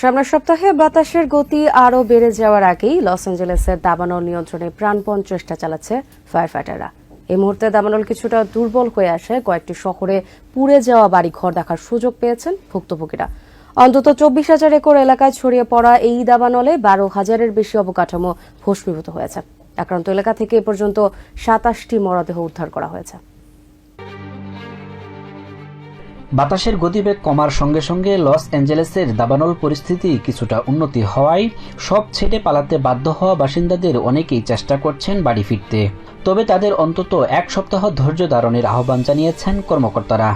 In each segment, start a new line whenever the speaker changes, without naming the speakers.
সামনের সপ্তাহে বাতাসের গতি আরও বেড়ে যাওয়ার আগেই লস অ্যাঞ্জেলেসের দাবানল নিয়ন্ত্রণে প্রাণপণ চেষ্টা চালাচ্ছে ফায়ার ফাইটাররা এই মুহূর্তে দাবানল কিছুটা দুর্বল হয়ে আসে কয়েকটি শহরে পুড়ে যাওয়া বাড়ি ঘর দেখার সুযোগ পেয়েছেন ভুক্তভোগীরা। অন্তত চব্বিশ হাজার একর এলাকায় ছড়িয়ে পড়া এই দাবানলে বারো হাজারের বেশি অবকাঠামো ভস্মীভূত হয়েছে। আক্রান্ত এলাকা থেকে এ পর্যন্ত সাতাশটি মরদেহ উদ্ধার করা হয়েছে।
বাতাসের গতিবেগ কমার সঙ্গে সঙ্গে লস অ্যাঞ্জেলেসের দাবানল পরিস্থিতি কিছুটা উন্নতি হওয়ায় সব ছেড়ে পালাতে বাধ্য হওয়া বাসিন্দাদের অনেকেই চেষ্টা করছেন বাড়ি ফিরতে। তবে তাদের অন্তত এক সপ্তাহ ধৈর্য ধারণের আহ্বান জানিয়েছেন কর্মকর্তারা।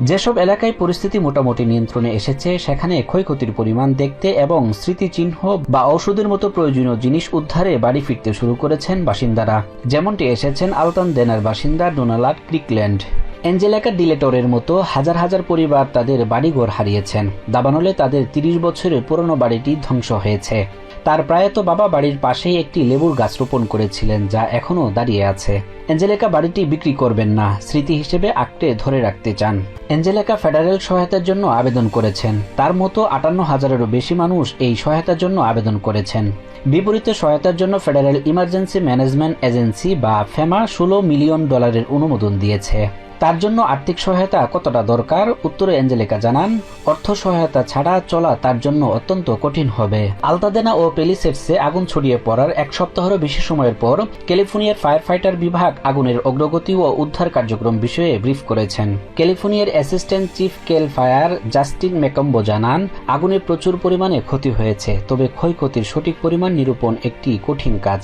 যেসব এলাকায় পরিস্থিতি মোটামুটি নিয়ন্ত্রণে এসেছে, সেখানে ক্ষয়ক্ষতির পরিমাণ দেখতে এবং স্মৃতিচিহ্ন বা ঔষধের মতো প্রয়োজনীয় জিনিস উদ্ধারে বাড়ি ফিরতে শুরু করেছেন বাসিন্দারা। যেমনটি এসেছেন আলতান দেনার বাসিন্দা ডোনালাড ক্রিকল্যান্ড। অ্যাঞ্জেলাকা ডিলেটরের মতো হাজার হাজার পরিবার তাদের বাড়িঘর হারিয়েছেন। দাবানলে তাদের তিরিশ বছরের পুরনো বাড়িটি ধ্বংস হয়েছে। তার প্রায়ত বাবা বাড়ির পাশেই একটি লেবুর গাছ রোপণ করেছিলেন, যা এখনও দাঁড়িয়ে আছে। অ্যাঞ্জেলেকা বাড়িটি বিক্রি করবেন না, স্মৃতি হিসেবে আঁকড়ে ধরে রাখতে চান। অ্যাঞ্জেলেকা ফেডারেল সহায়তার জন্য আবেদন করেছেন। তার মতো আটান্ন হাজারেরও বেশি মানুষ এই সহায়তার জন্য আবেদন করেছেন। বিপরীতে সহায়তার জন্য ফেডারেল ইমার্জেন্সি ম্যানেজমেন্ট এজেন্সি বা ফেমা ষোলো মিলিয়ন ডলারের অনুমোদন দিয়েছে। তার জন্য আর্থিক সহায়তা কতটা দরকার? উত্তরে অ্যাঞ্জেলিকা জানান, অর্থ সহায়তা ছাড়া চলা তার জন্য অত্যন্ত কঠিন হবে। আলতাদেনা ও পেলিসেটসে আগুন ছড়িয়ে পড়ার এক সপ্তাহেরও বেশি সময়ের পর ক্যালিফোর্নিয়ার ফায়ার ফাইটার বিভাগ আগুনের অগ্রগতি ও উদ্ধার কার্যক্রম বিষয়ে ব্রিফ করেছেন। ক্যালিফোর্নিয়ার assistant chief Cal Fire Justin মেকম্বো জানান, আগুনে প্রচুর পরিমাণে ক্ষতি হয়েছে, তবে ক্ষয়ক্ষতির সঠিক পরিমাণ নিরূপণ একটি কঠিন কাজ।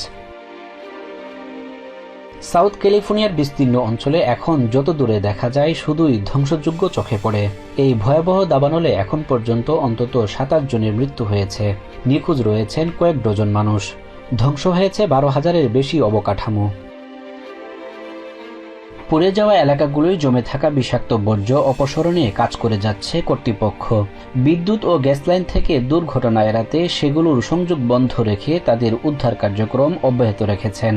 সাউথ ক্যালিফোর্নিয়ার বিস্তীর্ণ অঞ্চলে এখন যত দূরে দেখা যায় শুধুই ধ্বংসযোগ্য চোখে পড়ে। এই ভয়াবহ দাবানলে এখন পর্যন্ত অন্তত সাতাশ জনের মৃত্যু হয়েছে। নিখোঁজ রয়েছেন কয়েক ডজন মানুষ। ধ্বংস হয়েছে বারো হাজারের বেশি অবকাঠামো। পুড়ে যাওয়া এলাকাগুলোই জমে থাকা বিষাক্ত বর্জ্য অপসরণে কাজ করে যাচ্ছে কর্তৃপক্ষ। বিদ্যুৎ ও গ্যাস লাইন থেকে দুর্ঘটনা এড়াতে সেগুলোর সংযোগ বন্ধ রেখে তাদের উদ্ধার কার্যক্রম অব্যাহত রেখেছেন।